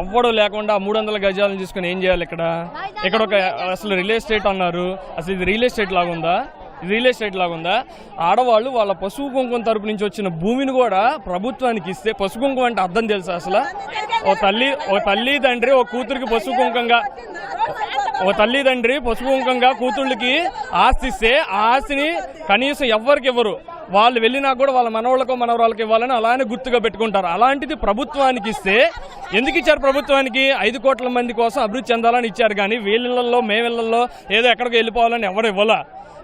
ఎవ్వడూ లేకుండా మూడు వందల గజాలను తీసుకుని ఏం చేయాలి ఇక్కడ? ఇక్కడ ఒక అసలు. రియల్ ఎస్టేట్ అన్నారు. అసలు ఇది రియల్ ఎస్టేట్ లాగా ఉందా ఇది రియల్ ఎస్టేట్ లాగా ఉందా ఆడవాళ్ళు వాళ్ళ పశువు కుంకుమ తరపు నుంచి వచ్చిన భూమిని కూడా ప్రభుత్వానికి ఇస్తే పశు కుంకుమ అంటే అర్థం తెలుసా అసలు? ఓ తల్లి ఓ తల్లి తండ్రి ఓ కూతురికి పశు కుంకంగా ఒక తల్లిదండ్రి పసుపు కూతుళ్ళకి ఆస్తి ఇస్తే ఆ ఆస్తిని కనీసం ఎవ్వరికి ఇవ్వరు. వాళ్ళు వెళ్ళినా కూడా వాళ్ళ మనవాళ్ళకో మనవరాళ్ళకి ఇవ్వాలని అలానే గుర్తుగా పెట్టుకుంటారు. అలాంటిది ప్రభుత్వానికి ఇస్తే ఎందుకు ఇచ్చారు ప్రభుత్వానికి? ఐదు కోట్ల మంది కోసం అభివృద్ధి చెందాలని ఇచ్చారు కానీ వీళ్ళల్లో మేమిళ్ళల్లో ఏదో ఎక్కడికి వెళ్ళిపోవాలని ఎవరు ఇవ్వాల?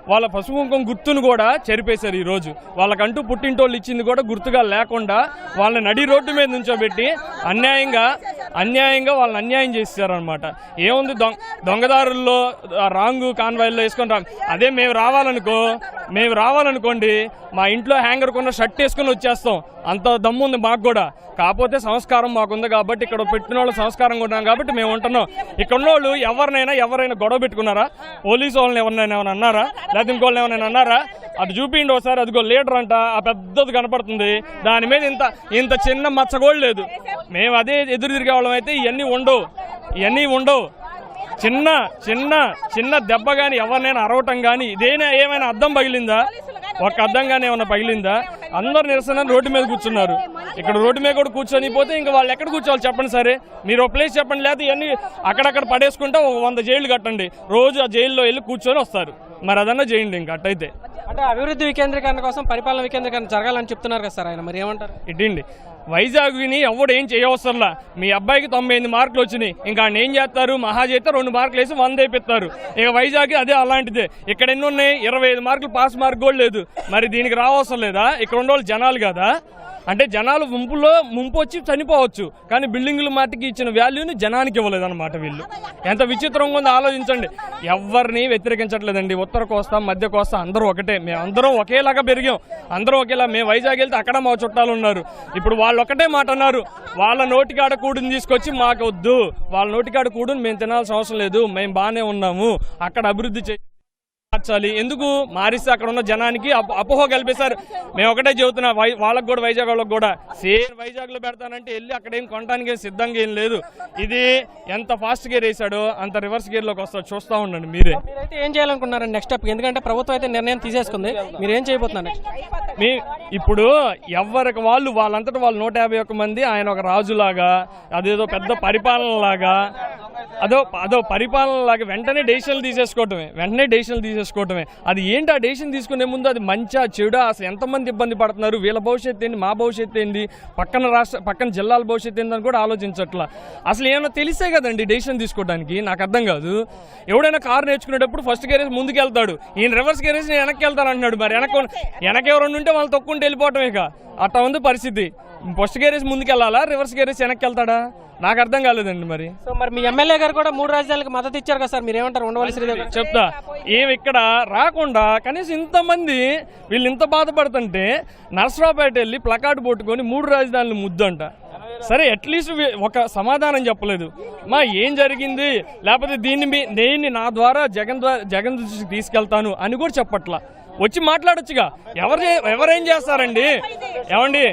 వాళ్ళ పసుపు గుర్తును కూడా చెరిపేశారు ఈరోజు వాళ్ళకంటూ పుట్టింటోళ్ళు ఇచ్చింది కూడా గుర్తుగా లేకుండా వాళ్ళని నడి రోడ్డు మీద నుంచోబెట్టి అన్యాయంగా అన్యాయంగా వాళ్ళని అన్యాయం చేశారనమాట ఏముంది దొంగ దొంగదారుల్లో ఆ రాంగు కాన్వాయిల్లో వేసుకొని రా. అదే మేము రావాలనుకో మేము రావాలనుకోండి మా ఇంట్లో హ్యాంగర్ కొన్న షర్ట్ వేసుకుని వచ్చేస్తాం. అంత దమ్ము ఉంది మాకు కూడా. కాకపోతే సంస్కారం మాకుంది కాబట్టి ఇక్కడ పెట్టిన వాళ్ళు సంస్కారం ఉన్నాం కాబట్టి మేము ఉంటున్నాం. ఇక్కడ ఉన్న వాళ్ళు ఎవరినైనా ఎవరైనా గొడవ పెట్టుకున్నారా? పోలీసు వాళ్ళని ఎవరినైనా ఏమైనా అన్నారా? లేదా ఇంకోళ్ళని ఏమైనా అన్నారా? అటు చూపిండి ఒకసారి అదిగో లీటర్ అంట ఆ పెద్దది కనపడుతుంది. దాని మీద ఇంత ఇంత చిన్న మచ్చ కూడా లేదు. మేము అదే ఎదురు తిరిగే వాళ్ళం అయితే ఇవన్నీ ఉండవు. ఇవన్నీ ఉండవు. చిన్న చిన్న చిన్న దెబ్బ కానీ ఎవరినైనా అరవటం కానీ ఇదేనా ఏమైనా అద్దం పగిలిందా? ఒక అద్దం కానీ ఏమైనా పగిలిందా? అందరు నిరసన రోడ్డు మీద కూర్చున్నారు. ఇక్కడ రోడ్డు మీద కూడా కూర్చొని పోతే ఇంకా వాళ్ళు ఎక్కడ కూర్చోవాలి చెప్పండి సరే? మీరు ఒక ప్లేస్ చెప్పండి లేకపోతే ఇవన్నీ అక్కడక్కడ పడేసుకుంటే ఒక వంద జైలు కట్టండి. రోజు ఆ జైల్లో వెళ్ళి కూర్చొని వస్తారు. మరి అదన్నా చేయండి ఇంకా అట్టయితే. అంటే అభివృద్ధి వికేంద్రీకరణ కోసం పరిపాలన వికేంద్రీకరణ జరగాలని చెప్తున్నారు కదా సార్ ఆయన మరి ఏమంటారు? ఇటండి వైజాగ్ని ఎవడు ఏం చేయవసరంలా? మీ అబ్బాయికి తొంభై ఎనిమిది మార్కులు వచ్చినాయి. ఇంకా ఆయన ఏం చేస్తారు? మహా చేస్తే రెండు మార్కులు వేసి వంద వేపిస్తారు. ఇక వైజాగ్ అదే అలాంటిదే. ఇక్కడ ఎన్ని ఉన్నాయి? ఇరవై ఐదు మార్కులు పాస్ మార్క్ కూడా లేదు. మరి దీనికి రావసరం లేదా? ఇక్కడ ఉన్న వాళ్ళు జనాలు కదా. అంటే జనాలు ముంపులో ముంపు వచ్చి చనిపోవచ్చు. కానీ బిల్డింగులు మాటికి ఇచ్చిన వాల్యూని జనానికి ఇవ్వలేదు అనమాట వీళ్ళు. ఎంత విచిత్రంగా ఉందో ఆలోచించండి. ఎవరిని వ్యతిరేకించట్లేదండి. ఉత్తర కోస్తా మధ్య కోస్తా అందరూ ఒకటే. మేము అందరం ఒకేలాగా పెరిగాం. అందరం ఒకేలా. మేము వైజాగ్ వెళ్తే అక్కడ మా చుట్టాలు ఉన్నారు. ఇప్పుడు వాళ్ళు ఒకటే మాట అన్నారు. వాళ్ళ నోటికాడ కూడుని తీసుకొచ్చి మాకు వద్దు వాళ్ళ నోటికాడ కూడుని మేము తినాల్సిన అవసరం లేదు. మేము బాగానే ఉన్నాము. అక్కడ అభివృద్ధి చే మార్చాలి. ఎందుకు మారిస్తే అక్కడ ఉన్న జనానికి అప- అపోహ కల్పిస్తారు మేము ఒకటే చెబుతున్నా వాళ్ళకి కూడా వైజాగ్ వాళ్ళకి కూడా. సేమ్ వైజాగ్లో పెడతానంటే వెళ్ళి అక్కడ ఏం కొనడానికి సిద్ధంగా ఏం లేదు. ఇది ఎంత ఫాస్ట్ గేర్ వేసాడో అంత రివర్స్ గేర్లోకి వస్తాడు చూస్తా ఉండండి మీరే. మీరైతే ఏం చేయాలనుకున్నారండి నెక్స్ట్ స్టెప్ ఎందుకంటే ప్రభుత్వం అయితే నిర్ణయం తీసేసుకుంది. మీరు ఏం చేయబోతున్నారు మీ ఇప్పుడు ఎవరికి వాళ్ళు వాళ్ళంతటా వాళ్ళు నూట మంది ఆయన ఒక రాజులాగా అదేదో పెద్ద పరిపాలనలాగా అదో అదో పరిపాలనలాగా వెంటనే డెసిషన్లు తీసేసుకోవటమే. వెంటనే డెసిషన్లు తీసేసుకోవటమే. అది ఏంటి ఆ డెసిషన్ తీసుకునే ముందు అది మంచా చెడా? అసలు ఎంతమంది ఇబ్బంది పడుతున్నారు? వీళ్ళ భవిష్యత్తు ఏంటి? మా భవిష్యత్తు ఏంటి? పక్కన రాష్ట్ర పక్కన జిల్లాల భవిష్యత్తు ఏంటి అని కూడా ఆలోచించట్లా. అసలు ఏమైనా తెలిసే కదండి డెసిషన్ తీసుకోవడానికి నాకు అర్థం కాదు. ఎవడైనా కారు నేర్చుకునేటప్పుడు ఫస్ట్ గేరేజ్ ముందుకు వెళ్తాడు ఈయన రివర్స్ గేరేజ్ నేను వెనక్కి వెళ్తాను అంటున్నాడు మరి. వెనక వెనక ఉంటే వాళ్ళు తొక్కుంటే వెళ్ళిపోవటమే ఇక. అట్లా ఉంది పరిస్థితి. ఫస్ట్ గేరేజ్ ముందుకు వెళ్ళాలా రివర్స్ గేరేజ్ వెనక్కి వెళ్తాడా? నాకు అర్థం కాలేదండి మరి. సో మరి మీ ఎమ్మెల్యే గారు కూడా మూడు రాజధానులకు మద్దతు ఇచ్చారు కదా సార్ మీరు ఏమంటారు? గారు? చెప్తా. ఏమి ఇక్కడ రాకుండా కనీసం ఇంతమంది వీళ్ళు ఇంత బాధపడుతుంటే నర్సరావుపేట వెళ్ళి ప్లకార్డు పట్టుకొని మూడు రాజధానులు ముద్దంట. సరే అట్లీస్ట్ ఒక సమాధానం చెప్పలేదు. మా ఏం జరిగింది? లేకపోతే దీన్ని మీ- దీన్ని నా ద్వారా జగన్ ద్వారా జగన్ దృష్టికి తీసుకెళ్తాను అని కూడా చెప్పట్లా. వచ్చి మాట్లాడొచ్చుగా. ఎవరు ఎవరేం చేస్తారండి? ఏమండి?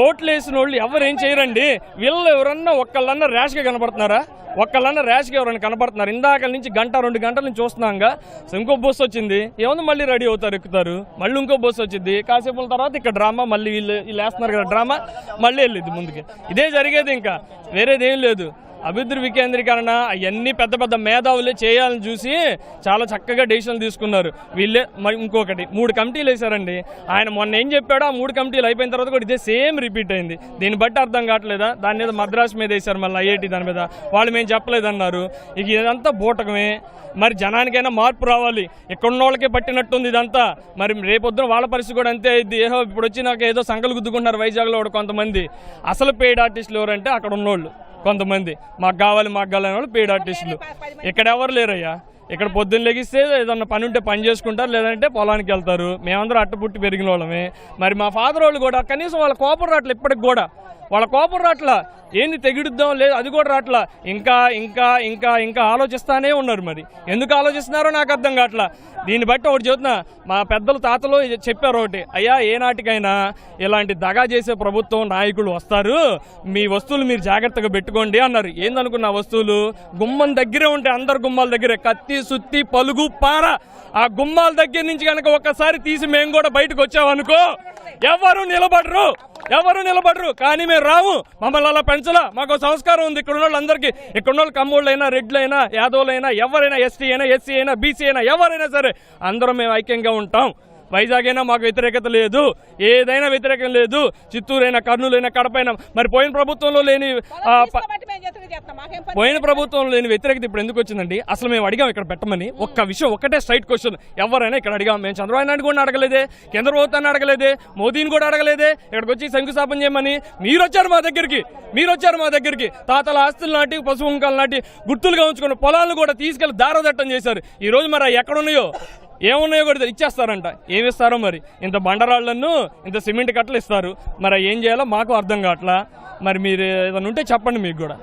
ఓట్లు వేసిన వాళ్ళు ఎవరేం చేయరండి? వీళ్ళు ఎవరన్నా ఒక్కళ్ళన్నా ర్యాష్గా కనపడుతున్నారా? ఒక్కళ్ళన్నా ర్యాష్గా ఎవరైనా కనపడుతున్నారు? ఇందాక నుంచి గంట రెండు గంటల నుంచి చూస్తున్నాంగా. ఇంకో బస్సు వచ్చింది. ఏముంది మళ్ళీ రెడీ అవుతారు ఎక్కుతారు? మళ్ళీ ఇంకో బస్సు వచ్చింది. కాసేపుల తర్వాత ఇక్కడ డ్రామా మళ్ళీ వీళ్ళు వీళ్ళు వేస్తున్నారు కదా డ్రామా మళ్ళీ వెళ్ళింది ముందుకి. ఇదే జరిగేది ఇంకా. వేరేదేం లేదు. అభివృద్ధి వికేంద్రీకరణ అవన్నీ పెద్ద పెద్ద మేధావులే చేయాలని చూసి చాలా చక్కగా డెసిషన్లు తీసుకున్నారు. వీళ్ళే మరి ఇంకొకటి మూడు కమిటీలు వేశారండి. ఆయన మొన్న ఏం చెప్పాడో ఆ మూడు కమిటీలు అయిపోయిన తర్వాత కూడా ఇదే సేమ్ రిపీట్ అయింది. దీన్ని బట్టి అర్థం కావట్లేదా? దాని మీద మద్రాసు మీద వేశారు మళ్ళీ ఐఐటి దాని మీద. వాళ్ళు మేము చెప్పలేదన్నారు. ఇక ఇదంతా బూటకమే. మరి జనానికైనా మార్పు రావాలి. ఇక్కడ ఉన్న వాళ్ళకే పట్టినట్టుంది ఇదంతా. మరి రేపొద్దున వాళ్ళ పరిస్థితి కూడా అంతే ఇది ఏదో ఇప్పుడు వచ్చి నాకు ఏదో సంకలు గుద్దుకుంటున్నారు వైజాగ్లో కూడా కొంతమంది. అసలు పెయిడ్ ఆర్టిస్టులు ఎవరంటే అక్కడ ఉన్నోళ్ళు. కొంతమంది. మాకు కావాలి మాకు కావాలి అనే వాళ్ళు పెయిడ్ ఆర్టిస్టులు ఇక్కడ ఎవరు లేరయ్యా? ఇక్కడ పొద్దున్న లెగిస్తే ఏదన్నా పని ఉంటే పని చేసుకుంటారు లేదంటే పొలానికి వెళ్తారు. మేమందరం అట్ట పుట్టి పెరిగిన వాళ్ళమే. మరి మా ఫాదర్ వాళ్ళు కూడా కనీసం వాళ్ళ కోపం రాట్ల ఇప్పటికి కూడా. వాళ్ళ కోపం రాట్ల. ఏంది తెగిడిద్దాం? లేదు అది కూడా రాట్ల. ఇంకా ఇంకా ఇంకా ఇంకా ఆలోచిస్తానే ఉన్నారు మరి. ఎందుకు ఆలోచిస్తున్నారో నాకు అర్థం కావట్లా. దీన్ని బట్టి ఒకటి చెబుతున్నా. మా పెద్దలు తాతలు చెప్పారు ఒకటి. అయ్యా ఏ నాటికైనా ఇలాంటి దగా చేసే ప్రభుత్వం నాయకులు వస్తారు. మీ వస్తువులు మీరు జాగ్రత్తగా పెట్టుకోండి అన్నారు. ఏందనుకున్న వస్తువులు? గుమ్మం దగ్గరే ఉంటాయి అందరు గుమ్మాల దగ్గరే కత్తి సుత్తి పలుగు పార. ఆ గుమ్మాల దగ్గర నుంచి కనుక ఒక్కసారి తీసి మేము కూడా బయటకు వచ్చామనుకో ఎవరు నిలబడరు. ఎవరు నిలబడరు. కానీ మేము రాము. మమ్మల్ని అలా పెంచలా. మాకు సంస్కారం ఉంది. ఇక్కడ ఉన్న వాళ్ళందరికీ ఇక్కడ ఉన్న అయినా రెడ్లు అయినా యాదవులైనా ఎవరైనా ఎస్టీ అయినా ఎస్సీ అయినా బీసీ అయినా ఎవరైనా సరే అందరం మేము ఐక్యంగా ఉంటాం. వైజాగ్ అయినా మాకు వ్యతిరేకత లేదు. ఏదైనా వ్యతిరేకం లేదు. చిత్తూరు అయినా కర్నూలు అయినా కడప అయినా మరి పోయిన ప్రభుత్వంలో లేని పోయిన ప్రభుత్వంలో లేని వ్యతిరేకత ఇప్పుడు ఎందుకు వచ్చిందండి? అసలు మేము అడిగాం ఇక్కడ పెట్టమని. ఒక్క విషయం ఒకటే స్ట్రైట్ క్వశ్చన్ ఎవరైనా ఇక్కడ అడిగాం. మేము చంద్రబాబు నాయుడు కూడా అడగలేదే. కేంద్ర ప్రభుత్వాన్ని అడగలేదే. మోదీని కూడా అడగలేదే. ఇక్కడికి వచ్చి శంకుస్థాపన చేయమని. మీరు వచ్చారు మా దగ్గరికి. మీరు వచ్చారు మా దగ్గరికి. తాతల ఆస్తులు నాటి పశువు కుంకాలు నాటి గుర్తులుగా ఉంచుకున్న పొలాలను కూడా తీసుకెళ్ళి దారదట్టం చేశారు. ఈ రోజు మరి ఎక్కడున్నాయో? ఏమున్నాయో కూడా ఇచ్చేస్తారంట. ఏమి ఇస్తారో మరి? ఇంత బండరాళ్ళను ఇంత సిమెంట్ కట్టలు ఇస్తారు. మరి ఏం చేయాలో మాకు అర్థం కావట్లా? మరి మీరు ఏదైనా ఉంటే చెప్పండి మీకు కూడా.